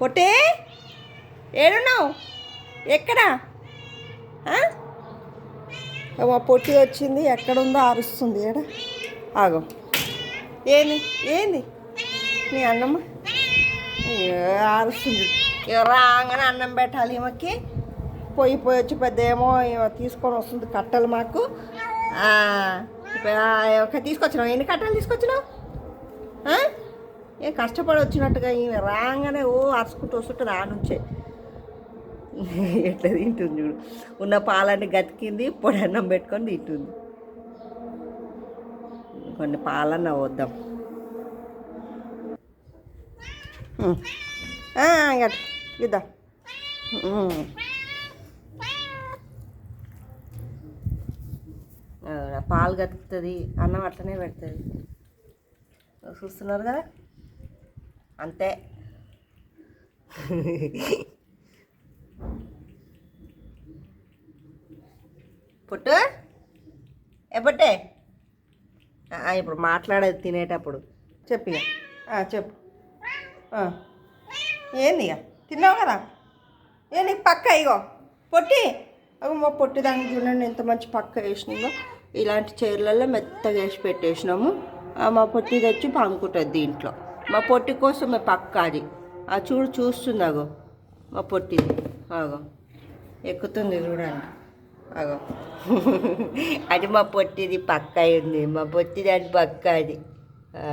పొట్టే ఏడున్నావు? ఎక్కడా? మా పొట్టి వచ్చింది ఎక్కడుందో అరుస్తుంది ఏడ? ఆగో. ఏంది? ఏంది? నీ అన్నమ్మ? అరుస్తుంది రాగానే అన్నం పెట్టాలి ఈమెకి. పోయి పోయి వచ్చి పెద్ద ఏమో తీసుకొని వస్తుంది కట్టలు మాకు. ఒక తీసుకొచ్చినావు? ఎన్ని కట్టలు తీసుకొచ్చినావు? ఏ కష్టపడి వచ్చినట్టుగా ఈమె రాగానే ఓ అరుచుకుంటూ వస్తుంటే రానుంచే ఎట్లా తింటుంది చూడు. ఉన్న పాలన్నీ గతికింది పొడి అన్నం పెట్టుకొని తింటుంది. కొన్ని పాలన్న వద్దాం. ఇద్దా. ఇద్దాం పాలు గతుకుతుంది అన్నం అట్లనే పెడుతుంది. చూస్తున్నారు కదా? అంతే. పుట్టు? ఏ ఇప్పుడు మాట్లాడేది తినేటప్పుడు. చెప్పి చెప్పు. ఏంది ఇక? తిన్నావు కదా? ఏ నీకు పక్క ఇగో. పొట్టి. మా పొట్టి దానికి చూడండి ఎంత మంచి పక్క వేసినామో. ఇలాంటి చీరలలో మెత్తగా వేసి పెట్టేసినాము. మా పొట్టి తెచ్చి పంకుంటుంది దీంట్లో. మా పొట్టి కోసమే పక్క అది. ఆ చూడు చూస్తుంది అగో మా పొట్టిది ఆగో. ఎక్కుతుంది చూడండి. ఆగో. అది మా పొట్టిది పక్క ఉంది. మా పొట్టిది అది పక్క అది.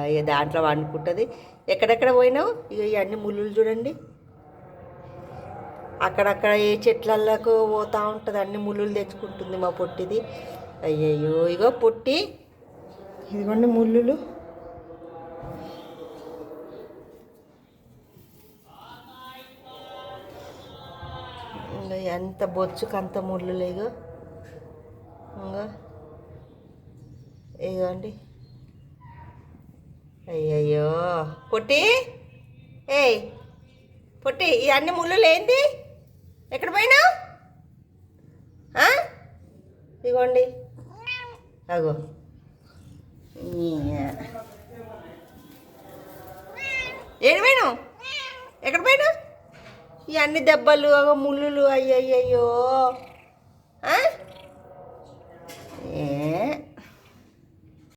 ఇక దాంట్లో వండుకుంటుంది. ఎక్కడెక్కడ పోయినావు? ఇక ఇవన్నీ ముళ్ళు చూడండి. అక్కడక్కడ ఏ చెట్లల్లోకి పోతూ ఉంటుంది. అన్ని ముళ్ళు తెచ్చుకుంటుంది మా పొట్టిది. అయ్యయ్యో ఇగో పొట్టి. ఇదిగోండి ముళ్ళు ఇంకా ఎంత బొచ్చుకు అంత ముళ్ళు ఇగో ఇంకా ఇగోండి అయ్యయ్యో. పొట్టి! ఏయ్! పొట్టి ఇవన్నీ ముళ్ళు లేంది ఎక్కడ పోయినా ఇగోండి అగో. ఏడు పోయినావు? ఎక్కడ పోయినావు? ఈ అన్ని దెబ్బలు అగో ముళ్ళులు అయ్యయ్యో